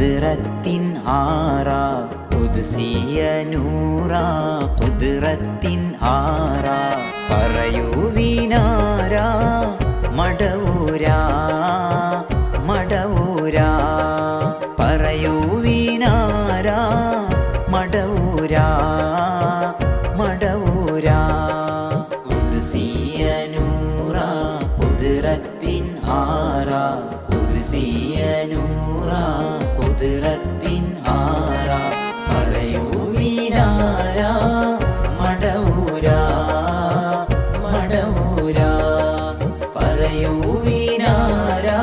നൂറ കുതിരത്തിൻ ആറ കുതിസിയ നൂറ കുതിരത്തിൻ ആറ പറയൂ ಹೂವಿನಾರಾ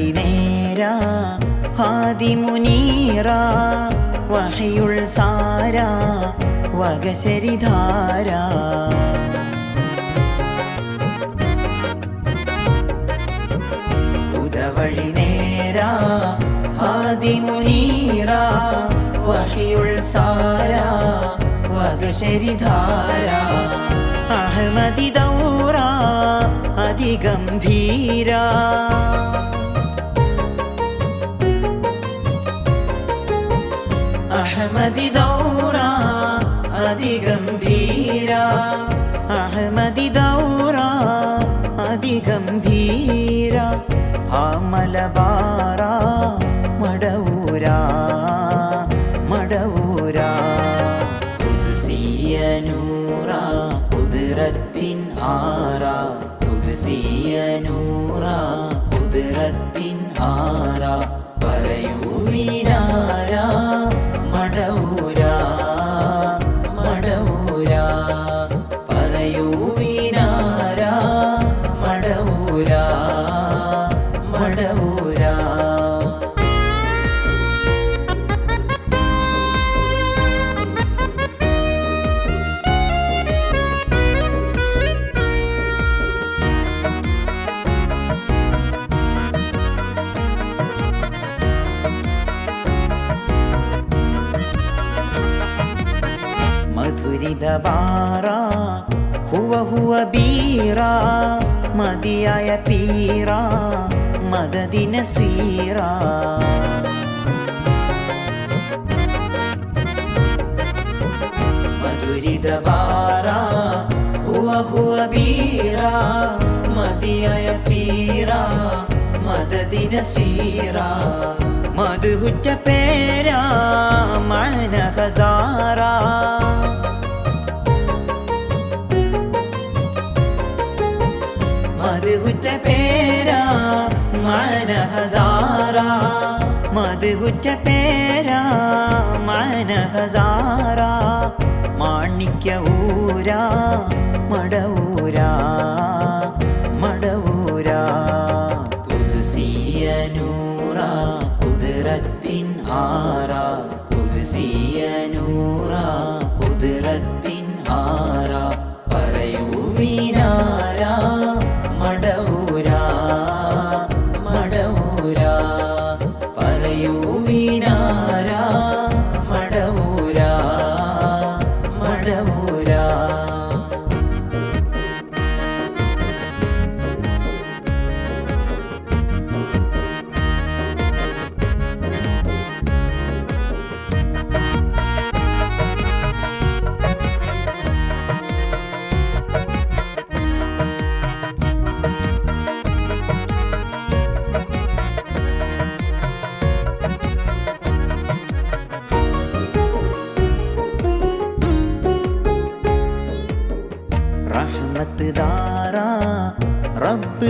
ഹുദവഴി നേര ഹാദിമുനീറ വഹയുൾ സാര വകശരിധാര ഹുദവഴി നേര ഹാദിമുനീറ വഹയുൾ സാര വകശരിധാര അഹമ്മദി ദൗറ അതിഗംഭീര. മധുരിത ബാറ ഹുവ ഹുവ ബീറാ മതിയായ പീറാ മദദിന സ്വീറാ മധുരിത ബാറ ഹുവ ഹുവ ബീറാ മതിയായ പീറാ മദദിന സ്വീറാ മധുഹുറ്റ പേരാ മണ ഹസാറ മധുഹുറ്റ പേരാ മാണിക്യ ഊരാ മടവൂരാ മടവൂരാ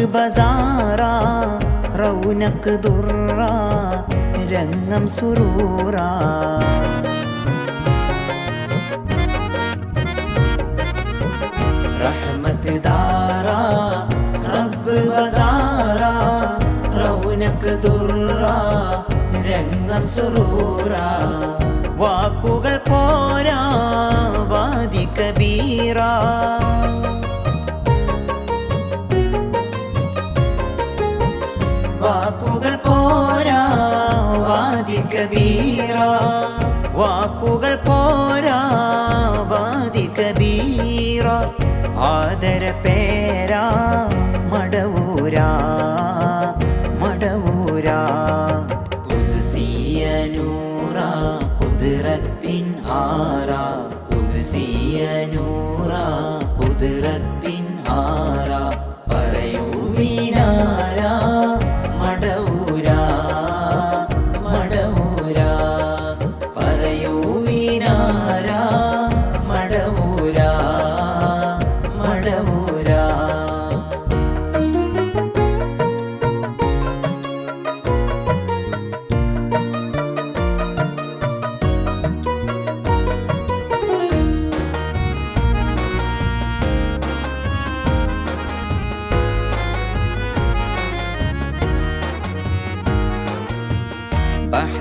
ബസാറാ റൗനക്ക് ദുറ രംഗം സുരൂറാ റഹ്മത്ത് രംഗം സുരൂറാ ആദര പേരാ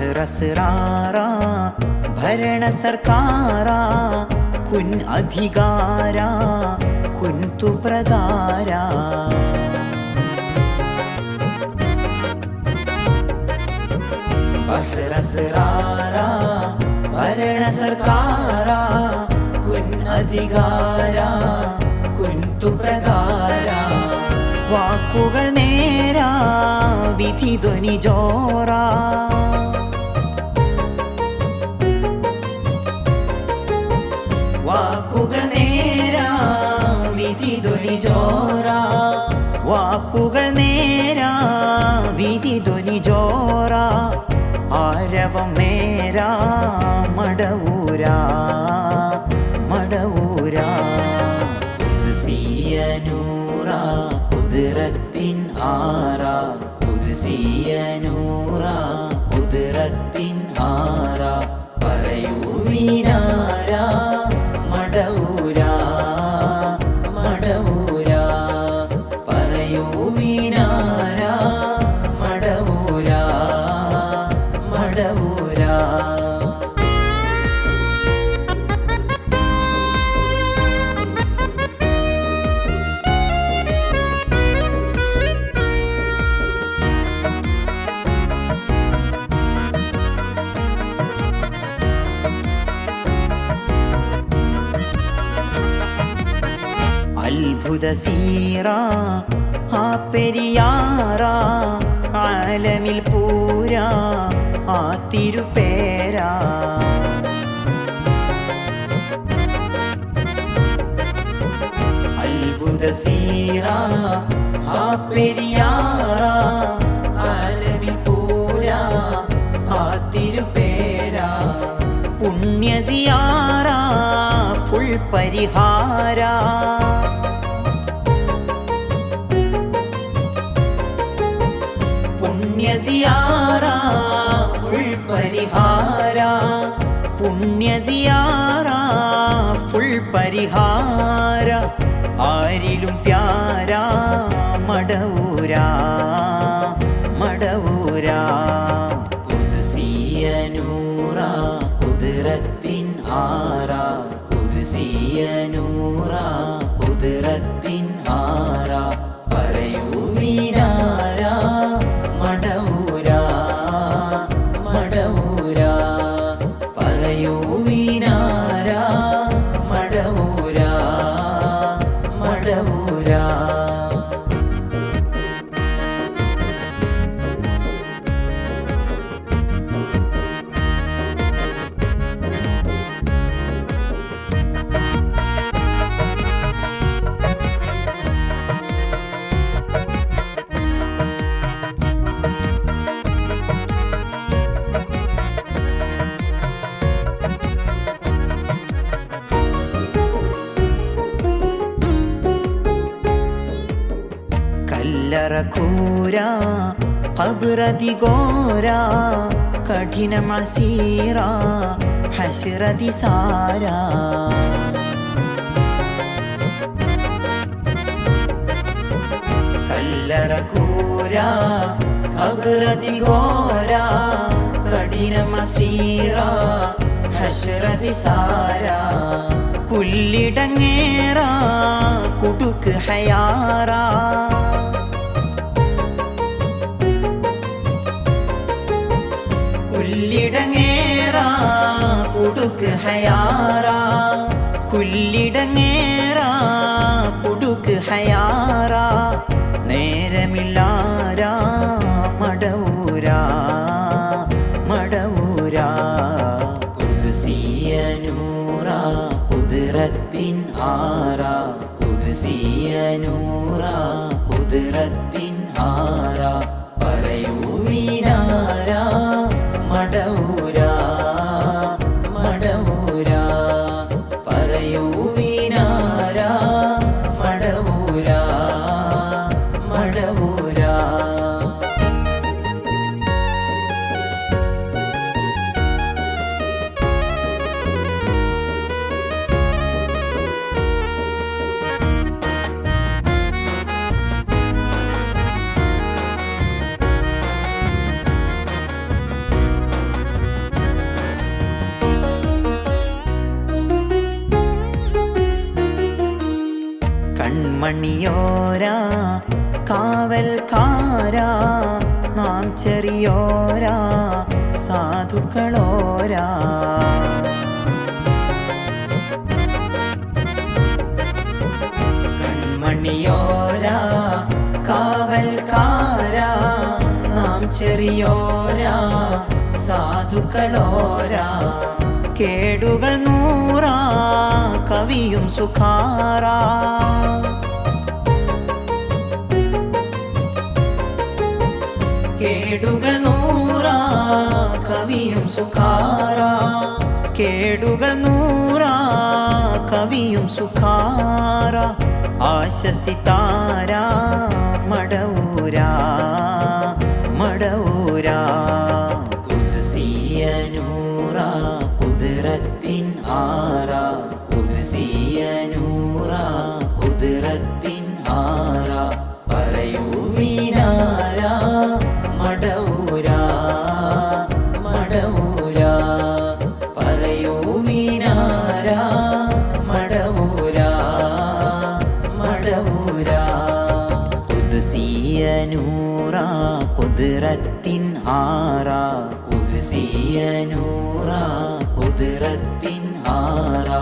ബഹ്റസ്റാറ ഭരണ സർക്കാരാ കുൻ അധികാരാ കുൻതു പ്രകാരാ ബഹ്റസ്റാറ ഭരണ സർക്കാരാ കുൻ അധികാരാ കുൻതു പ്രകാരാ വാക്കുകൾ നേരാ വിധി ധ്വനി ജോറാ. കുദ്സിയ നൂറ കുതിരത്തിൻ ആറാ കുദ്സിയ നൂറ. അത്ഭുത സീറ ആ പെരിയാറ ആലമിൽ പൂരാ ആ തിരുപ്പേരാ അത്ഭുത സീറ ആ പെരിയാറ ആലമിൽ പൂരാ ആ തിരുപ്പേരാ പുണ്യസിയാറ ഫുൾ പരിഹാര പുണ്യസിയാറ ഫുൾ പരിഹാര. പുണ്യസിയാറ ഫുൾ പരിഹാര. ആരിലും പ്യാരാ മടവൂരാ. عبرة غورا كدين مسيرا حسرة سارا കല്ലറ കൂര കബറതി ഘോര കഠിനമ ശ്രീര ഹഷറതി സാര. കുല്ലിടങ്ങേറ കുടുക്ക് ഹയാറാ. مرسي نورا قدرة بنهارا സാധുക്കളോരാ സാധുക്കളോരാ. കൺമണിയോരാ കാവൽക്കാരാ നാം ചെറിയോരാ സാധുക്കളോരാ. കേടുകൾ നൂറാ കവിയും സുഖാറാ. കേടുകൾ നൂ കവിയും സുഖാര. കേടുകൾ നൂറാ കവിയും സുഖാര. ആശസിതാരാ உலகத்தின் ஆரா.